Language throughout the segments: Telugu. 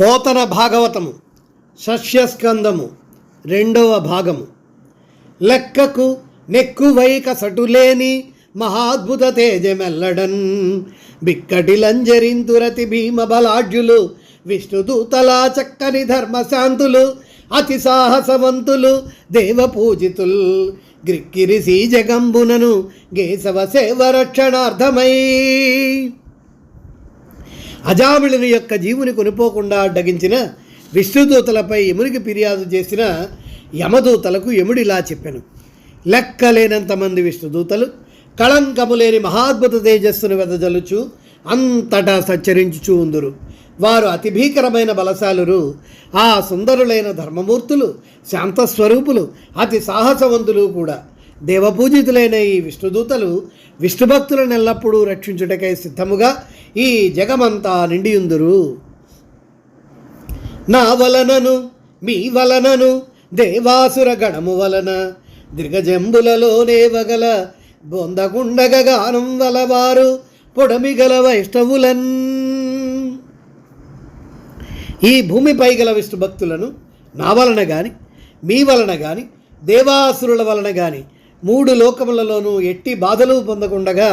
పోతన భాగవతము షష్యస్కందము రెండవ భాగము. లెక్కకు నెక్కువైక సటులేని మహాద్భుత తేజమెల్లడన్ బిక్కటి లంజరింతురతి భీమ బలాఢ్యులు విష్ణుదూతలా చక్కని ధర్మశాంతులు అతి సాహసవంతులు దేవపూజితుల్ గ్రిక్కిరిసి జగంబునను గేసవ సేవ రక్షణార్థమై. అజామిళుని యొక్క జీవుని కొనిపోకుండా అడ్డగించిన విష్ణుదూతలపై యమునికి ఫిర్యాదు చేసిన యమదూతలకు యముడిలా చెప్పాను. లెక్కలేనంతమంది విష్ణుదూతలు కళంకము లేని మహాద్భుత తేజస్సును వెదజలుచు అంతటా సచ్చరించుచూ ఉందురు. వారు అతి భీకరమైన బలశాలురు ఆ సుందరులైన ధర్మమూర్తులు శాంతస్వరూపులు అతి సాహసవంతులు కూడా. దేవపూజితులైన ఈ విష్ణుదూతలు విష్ణుభక్తులను ఎల్లప్పుడూ రక్షించుటకై సిద్ధముగా ఈ జగమంతా నిండియుందురు. నా వలనను మీ వలనను దేవాసుర గణము వలన దిర్గజంబులలో నేవగల బొందకుండగగానం వలవారు పొడమిగల వైష్ణవులన్. ఈ భూమిపై గల విష్ణు భక్తులను నా వలన గాని మీ వలన గాని దేవాసురుల వలన గాని మూడు లోకములలోనూ ఎట్టి బాధలు పొందకుండగా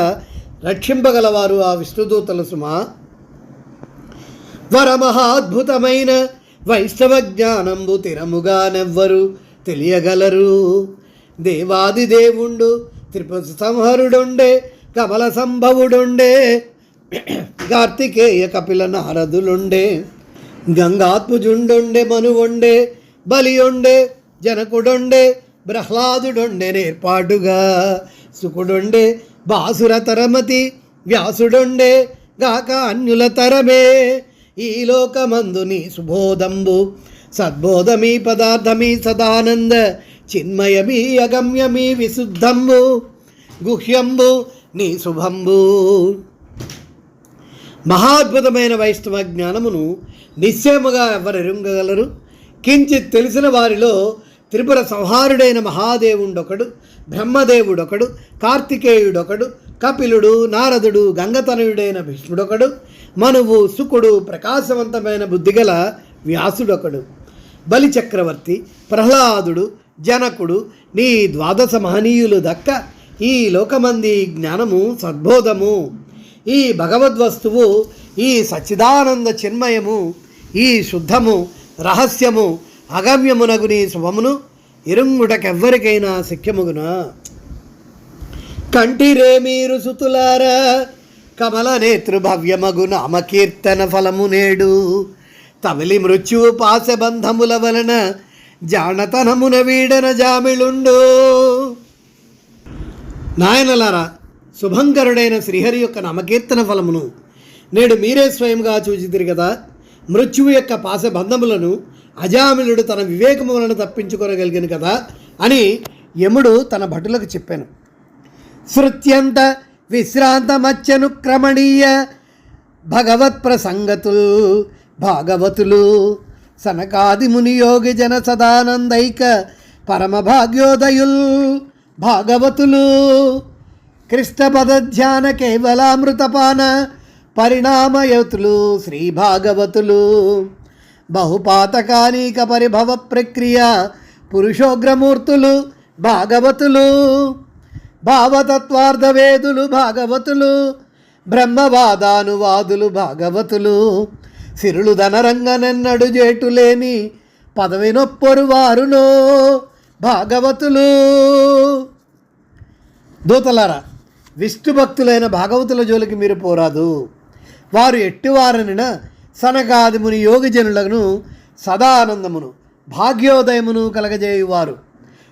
రక్షింపగలవారు ఆ విష్ణుదూతలు సుమా. వరమహాద్భుతమైన వైష్ణవ జ్ఞానంబు తిరముగా నెవ్వరు తెలియగలరు. దేవాది దేవుండు త్రిపుర సంహరుడుండే కమల సంభవుడుండే కార్తికేయ కపిల నారదులుండే గంగాత్ముజుండుండే మనువుండే బలియుండే జనకుడుండే ప్రహ్లాదుడుండే నేర్పాటుగా సుకుడుండే బాసుర తరమతి వ్యాసుడుండే గాక అన్యుల తరమే. ఈ లోకమందుని సుబోధంబు సద్బోధమీ పదార్థమీ సదానంద చిన్మయమీ అగమ్యమీ విశుద్ధంబు గుహ్యంబు నీ శుభంబు. మహాద్భుతమైన వైష్ణవ జ్ఞానమును నిశ్చయముగా ఎవరెరుంగగలరు? కించిత్ తెలిసిన వారిలో త్రిపుర సంహారుడైన మహాదేవుడొకడు బ్రహ్మదేవుడొకడు కార్తికేయుడొకడు కపిలుడు నారదుడు గంగతనయుడైన భీష్ముడొకడు మనువు సుకుడు ప్రకాశవంతమైన బుద్ధిగల వ్యాసుడొకడు. బలి చక్రవర్తి ప్రహ్లాదుడు జనకుడు నీ ద్వాదశ మహనీయులు దక్క ఈ లోకమంది జ్ఞానము సద్బోధము. ఈ భగవద్వస్తువు ఈ సచ్చిదానంద చిన్మయము ఈ శుద్ధము రహస్యము అగమ్యమునగు నీ శుభమును ఇరుంగుటకెవ్వరికైనా శక్యముగునా? కంటిరే మీరు సుతులారా కమల నేతృభవ్యమగు నామకీర్తన ఫలము నేడు. తమిలి మృత్యువు పాశబంధముల వలన జానతనమున వీడన జామిళుండు. నాయనలారా శుభంకరుడైన శ్రీహరి యొక్క నామకీర్తన ఫలమును నేడు మీరే స్వయంగా చూచితిరి కదా. మృత్యువు యొక్క పాశబంధములను అజామిలుడు తన వివేకము వలన కదా అని యముడు తన భటులకు చెప్పాను. శృత్యంత విశ్రాంతమచ్చను క్రమణీయ భగవత్ ప్రసంగతులు భాగవతులు సనకాది మునియోగి జన సదానందైక పరమ భాగ్యోదయుల్ భాగవతులు కృష్ణపద ధ్యాన కేవలామృతపాన పరిణామయతులు శ్రీ భాగవతులు. బహుపాతకాలిక పరిభవ ప్రక్రియ పురుషోగ్రమూర్తులు భాగవతులు భావతత్వార్థవేదులు భాగవతులు బ్రహ్మవాదానువాదులు భాగవతులు సిరులు ధనరంగనెన్నడు జేటులేని పదవి నొప్పరు వారునో భాగవతులు. దూతలారా విష్ణు భక్తులైన భాగవతుల జోలికి మీరు పోరాదు. వారు ఎట్టివారనిన సనకాదిముని యోగిజనులను సదానందమును భాగ్యోదయమును కలగజేయువారు.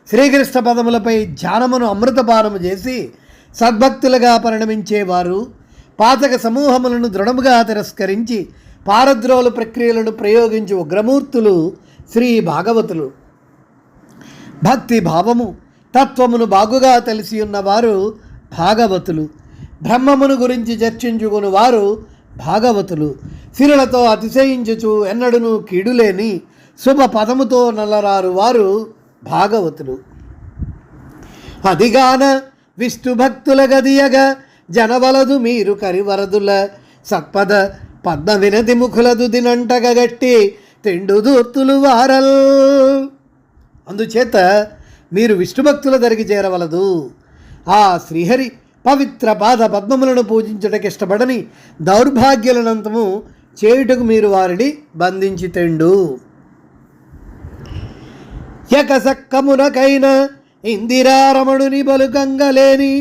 శ్రీకృష్ణ పదములపై ధ్యానమును అమృతపానము చేసి సద్భక్తులుగా పరిణమించేవారు. పాతక సమూహములను దృఢముగా తిరస్కరించి పారద్రోలు ప్రక్రియలను ప్రయోగించి ఉగ్రమూర్తులు శ్రీ భాగవతులు. భక్తి భావము తత్వమును బాగుగా తెలిసి ఉన్నవారు భాగవతులు. బ్రహ్మమును గురించి చర్చించుకుని వారు భాగవతులు సిరులతో అతిశయించుచు ఎన్నడను కీడులేని శుభ పదముతో నల్లరారు వారు భాగవతులు. అదిగాన విష్ణు భక్తుల గదియగ జనవలదు మీరు కరివరదుల సత్పద పద్మ వినతి ముఖులదు దినంటగట్టి తెండు దూర్తులు వారల్. అందుచేత మీరు విష్ణుభక్తుల దరికి చేరవలదు. ఆ శ్రీహరి పవిత్ర పాద పద్మములను పూజించటకి ఇష్టపడని దౌర్భాగ్యులనంతము చేయుటకు మీరు వారిని బంధించి తెండు యకసక్కమునకైన ఇందిరారమణుని బలుకంగలేని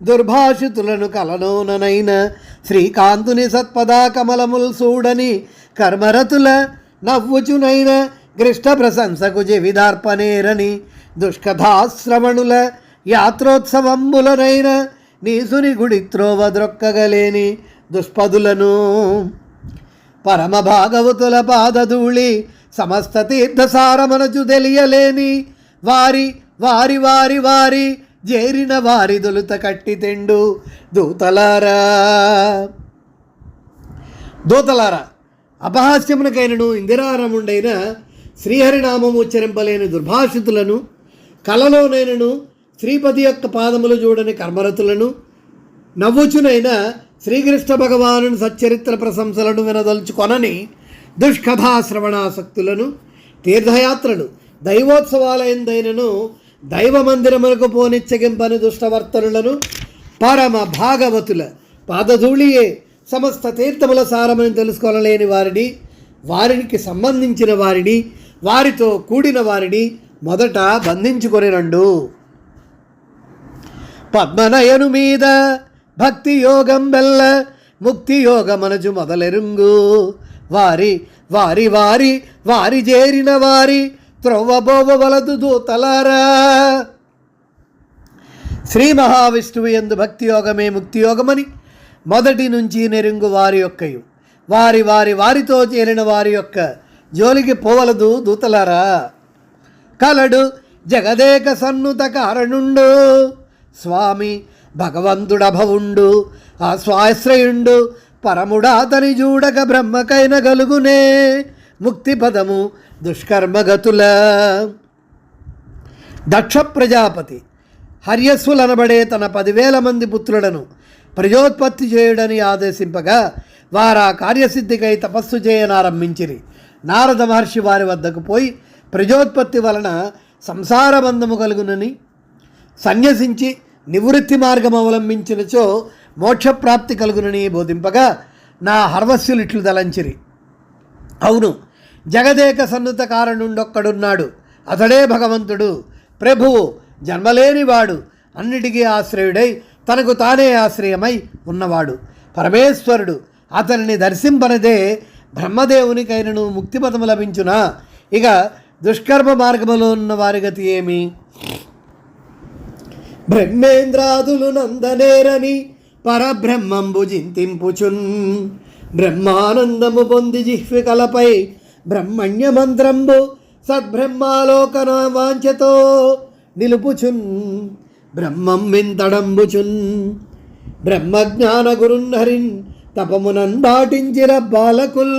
దుర్భాషితులను కలనోననైన శ్రీకాంతుని సత్పదా కమలముల్ సూడని కర్మరతుల నవ్వుచునైన గృష్ట ప్రశంసకు జవిదార్పనేరని దుష్కథాశ్రవణుల యాత్రోత్సవంబులనైన నీసుని గుడి త్రోవ ద్రొక్కగలేని దుష్పదులను. పరమ భాగవతుల పాదధూళి సమస్త తీర్థసారమనచు తెలియలేని వారి వారి వారి వారి జేరిన వారి దొలుత కట్టి తెండు దూతలారా. దూతలారా అపహాస్యమునకైనను ఇందిరారముండైన శ్రీహరినామము ఉచ్చరింపలేని దుర్భాషితులను కలలోనైనను శ్రీపతి యొక్క పాదములు చూడని కర్మరతులను నవ్వుచునైన శ్రీకృష్ణ భగవాను సచ్చరిత్ర ప్రశంసలను వినదలుచుకొనని దుష్కథాశ్రవణాసక్తులను తీర్థయాత్రలు దైవోత్సవాలయందైనను దైవ మందిరములకు పోనిచ్చగింపని దుష్టవర్తనులను పరమ భాగవతుల పాదధూళియే సమస్త తీర్థముల సారమని తెలుసుకోలేని వారిని వారికి సంబంధించిన వారిని వారితో కూడిన వారిని మొదట బంధించుకొనిరండు. పద్మనయను మీద భక్తి యోగం బెల్ల ముక్తి యోగమనజు మొదలెరుంగు. వారి వారి వారి వారి చేరిన వారి త్రొవ్వబోవ వలదు దూతలారా. శ్రీ మహావిష్ణువు ఎందు భక్తి యోగమే ముక్తి యోగమని మొదటి నుంచి నెరుంగు వారి యొక్కయు. వారి వారి వారితో చేరిన వారి యొక్క జోలికి పోవలదు దూతలారా. కలడు జగదేక సన్నుత కారణుండు. స్వామి భగవంతుడభవుండు ఆ స్వాశ్రయుండు పరముడాతని చూడక బ్రహ్మకైన గలుగునే ముక్తి పదము దుష్కర్మగతుల. దక్ష ప్రజాపతి హర్యస్సులనబడే తన పదివేల మంది పుత్రులను ప్రజోత్పత్తి చేయుడని ఆదేశింపగా వారా కార్యసిద్ధికై తపస్సు చేయనారంభించిరి. నారద మహర్షి వారి వద్దకు పోయి ప్రజోత్పత్తి వలన సంసార బంధము కలుగునని సన్యసించి నివృత్తి మార్గం అవలంబించినచో మోక్షప్రాప్తి కలుగునని బోధింపగా నా హర్వస్సులు ఇట్లు తలంచిరి. అవును జగదేక సన్నుత కారణుండొక్కడున్నాడు. అతడే భగవంతుడు. ప్రభువు జన్మలేనివాడు. అన్నిటికీ ఆశ్రయుడై తనకు తానే ఆశ్రయమై ఉన్నవాడు. పరమేశ్వరుడు అతనిని దర్శింపనదే బ్రహ్మదేవునికైనను ముక్తిపదము లభించునా? ఇక దుష్కర్మ మార్గములో ఉన్న వారి గతి ఏమి? బ్రహ్మేంద్రాదులు నందనేరని పరబ్రహ్మంబు జింతింపుచున్ బ్రహ్మానందము పొంది జిహ్వికలపై బ్రహ్మణ్య మంత్రంబు సద్బ్రహ్మాలోకన వాంఛతో నిలుపుచున్. బ్రహ్మం వింతడంబుచున్. బ్రహ్మజ్ఞాన గురున్ హరిన్ తపమునన్ దాటించిన బాలకుల్.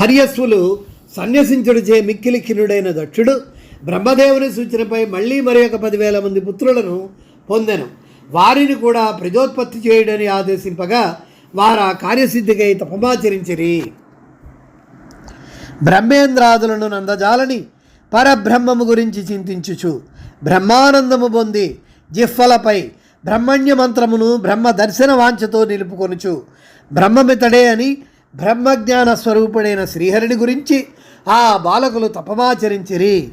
హర్యస్సులు సన్యసించుడిచే చే కినుడైన దక్షుడు బ్రహ్మదేవుని సూచనపై మళ్ళీ మరి ఒక పదివేల మంది పుత్రులను పొందెను. వారిని కూడా ప్రజోత్పత్తి చేయడని ఆదేశింపగా వారు ఆ కార్యసిద్ధికై తపమాచరించిరి. బ్రహ్మేంద్రాదులను నందజాలని పరబ్రహ్మము గురించి చింతించుచు బ్రహ్మానందము పొంది జిహ్వలపై బ్రహ్మణ్య మంత్రమును బ్రహ్మ దర్శన వాంఛతో నిలుపుకొనుచు బ్రహ్మమితడే అని బ్రహ్మజ్ఞాన స్వరూపుడైన శ్రీహరిని గురించి ఆ బాలకులు తపమాచరించిరి.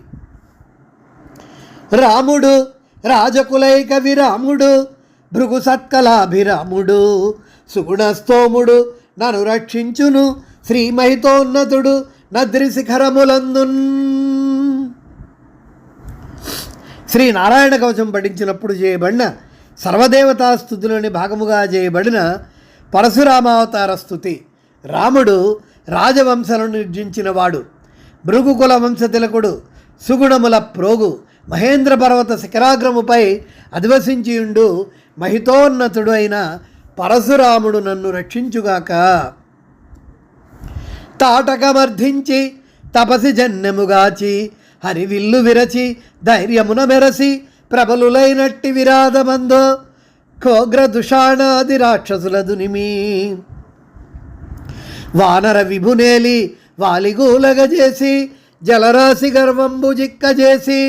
రాముడు రాజకులైక విరాముడు భృగు సత్కలాభిరాముడు సుగుణస్తోముడు నన్ను రక్షించును శ్రీ మహితోన్నతుడు నద్రి శిఖరములందున్. శ్రీ నారాయణ కవచం పఠించినప్పుడు చేయబడిన సర్వదేవతా స్థుతిలోని భాగముగా చేయబడిన పరశురామావతార స్థుతి. రాముడు రాజవంశలను నిర్జించినవాడు భృగుకుల వంశతిలకుడు సుగుణముల ప్రోగు మహేంద్ర పర్వత శిఖరాగ్రముపై అధివసించియుండు మహితోన్నతుడు అయిన పరశురాముడు నన్ను రక్షించుగాక. తాటకమర్ధించి తపసి జన్యముగాచి హరివిల్లు విరచి ధైర్యమున మెరసి ప్రబలులైనట్టి విరాధమందో కోగ్ర దుషాణాది రాక్షసుల దునిమి వానర విభునేలి వాలిగూలగజేసి జలరాశి గర్వంబు జిక్కజేసి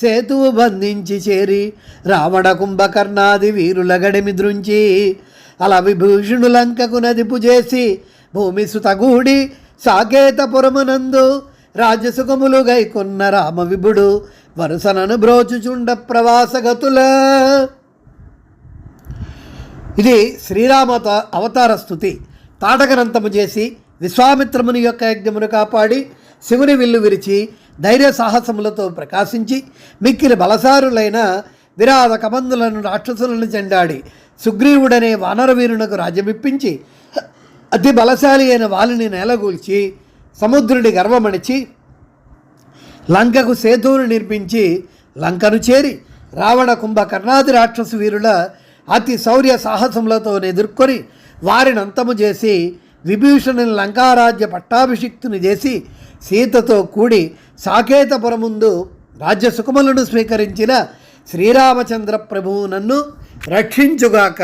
సేతువు బంధించి చేరి రావణ కుంభకర్ణాది వీరుల గడిమి దృంచి అల విభూషణు లంకకు నదిపు చేసి భూమి సుతగూడి సాకేతపురమునందు రాజసుఖములు గైకొన్న రామ విభుడు వరుసనను బ్రోచుచుండ ప్రవాసగతుల. ఇది శ్రీరామత అవతార స్థుతి. తాటకనంతము చేసి విశ్వామిత్రముని యొక్క యజ్ఞమును కాపాడి శివుని విల్లు విరిచి ధైర్య సాహసములతో ప్రకాశించి మిక్కిలి బలసారులైన విరాధ కబంధులను రాక్షసులను చెండాడి సుగ్రీవుడనే వానరవీరునకు రాజ్యమిప్పించి అతి బలశాలి అయిన వాలిని నేలగూల్చి సముద్రుడి గర్వమణిచి లంకకు సేతువును నిర్మించి లంకను చేరి రావణ కుంభ కర్ణాది రాక్షసు వీరుల అతి శౌర్య సాహసములతో ఎదుర్కొని వారిని అంతము చేసి విభీషణుని లంకారాజ్య పట్టాభిషిక్తుని చేసి సీతతో కూడి సాకేతపురముందు రాజ్య సుఖములను స్వీకరించిన శ్రీరామచంద్ర ప్రభువు నన్ను రక్షించుగాక.